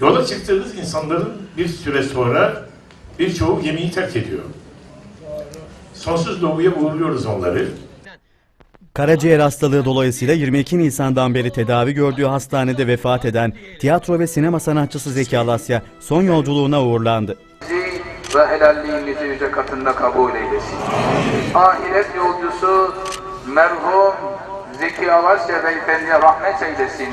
Yola çıktığınız insanların bir süre sonra birçoğu gemiyi terk ediyor. Sonsuz doğuya uğurluyoruz onları. Karaciğer hastalığı dolayısıyla 22 Nisan'dan beri tedavi gördüğü hastanede vefat eden tiyatro ve sinema sanatçısı Zeki Alasya son yolculuğuna uğurlandı. bizi ve helalliğimizi yüce katında kabul eylesin. Ahiret yolcusu merhum Zeki Alasya Beyefendi'ye rahmet eylesin.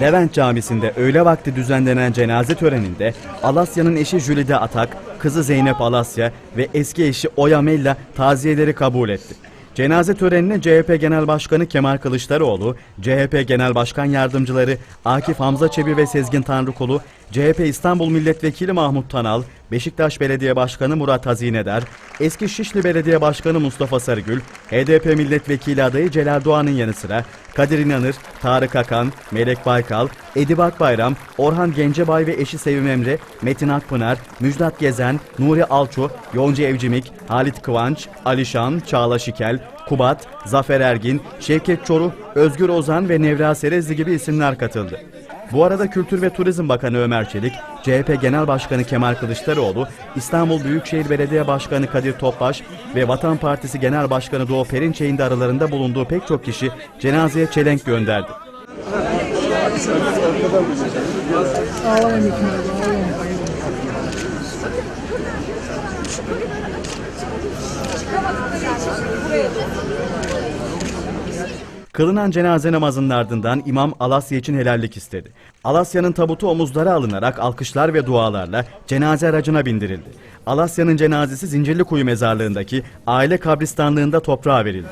Levent Camisi'nde öğle vakti düzenlenen cenaze töreninde Alasya'nın eşi Jülide Atak, kızı Zeynep Alasya ve eski eşi Oya Mella taziyeleri kabul etti. Cenaze törenine CHP Genel Başkanı Kemal Kılıçdaroğlu, CHP Genel Başkan Yardımcıları Akif Hamza Çebi ve Sezgin Tanrıkulu, CHP İstanbul Milletvekili Mahmut Tanal, Beşiktaş Belediye Başkanı Murat Hazineder, eski Şişli Belediye Başkanı Mustafa Sarıgül, HDP Milletvekili adayı Celal Doğan'ın yanı sıra Kadir İnanır, Tarık Akan, Melek Baykal, Edip Akbayram, Orhan Gencebay ve eşi Sevim Emre, Metin Akpınar, Müjdat Gezen, Nuri Alço, Yonca Evcimik, Halit Kıvanç, Alişan, Çağla Şikel, Kubat, Zafer Ergin, Şevket Çoruh, Özgür Ozan ve Nevra Serezli gibi isimler katıldı. Bu arada Kültür ve Turizm Bakanı Ömer Çelik, CHP Genel Başkanı Kemal Kılıçdaroğlu, İstanbul Büyükşehir Belediye Başkanı Kadir Topbaş ve Vatan Partisi Genel Başkanı Doğu Perinçek'in de aralarında bulunduğu pek çok kişi cenazeye çelenk gönderdi. Kılınan cenaze namazının ardından imam Alasya için helallik istedi. Alasya'nın tabutu omuzlara alınarak alkışlar ve dualarla cenaze aracına bindirildi. Alasya'nın cenazesi Zincirlikuyu mezarlığındaki aile kabristanlığında toprağa verildi.